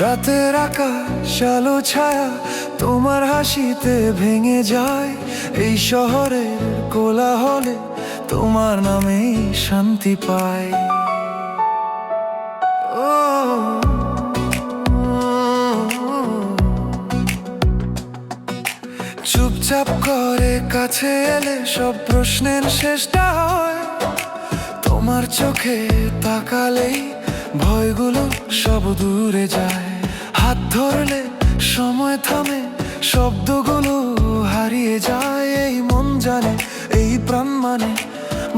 রাতের আকাশ, আলো, ছায়া তোমার হাসিতে ভেঙে যায়। এই শহরের কোলাহলে তোমার নামেই শান্তি পায় চুপচাপ করে কাছে এলে সব প্রশ্নের শেষটা হয়। তোমার চোখে তাকালেই ভয়গুলো সব দূরে যায়। হাত ধরলে সময় থামে, শব্দগুলো হারিয়ে যায়। এই মন জানে, এই প্রাণ মানে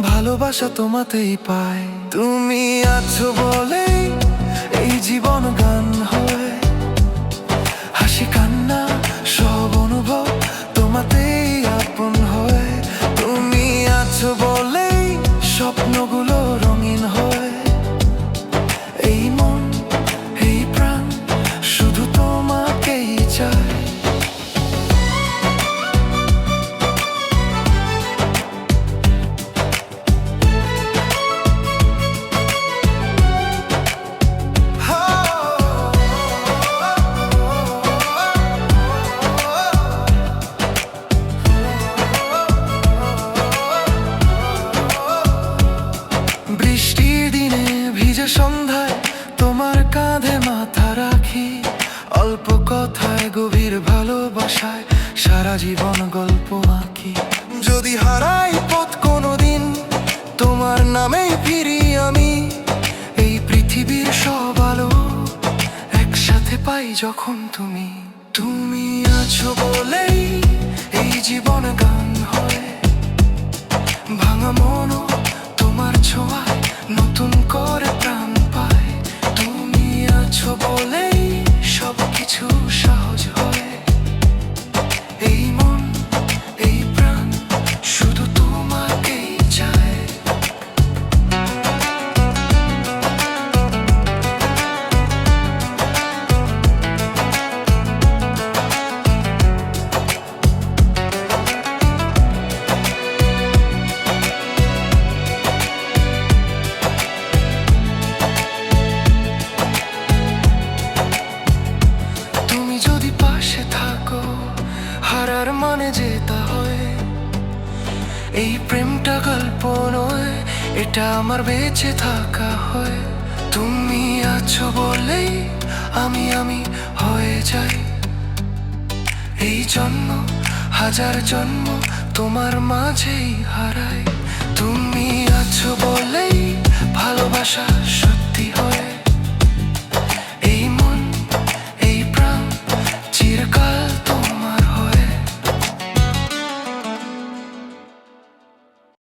ভালোবাসা তোমাতেই পায়। তুমি আছো বলেই যদি হারাই পথ কোনোদিন, তোমার নামে ফিরি আমি। এই পৃথিবীর সব আলো একসাথে পাই যখন তুমি। তুমি আছো বলেই মানে জেতা হয়। এই প্রেমটা গল্প নয়, এটা আমার বেঁচে থাকা হয়। তুমি আছো বলেই আমি আমি হয়ে যাই। এই জন্ম, হাজার জন্ম তোমার মাঝেই হারাই। তুমি আছো ভালোবাসা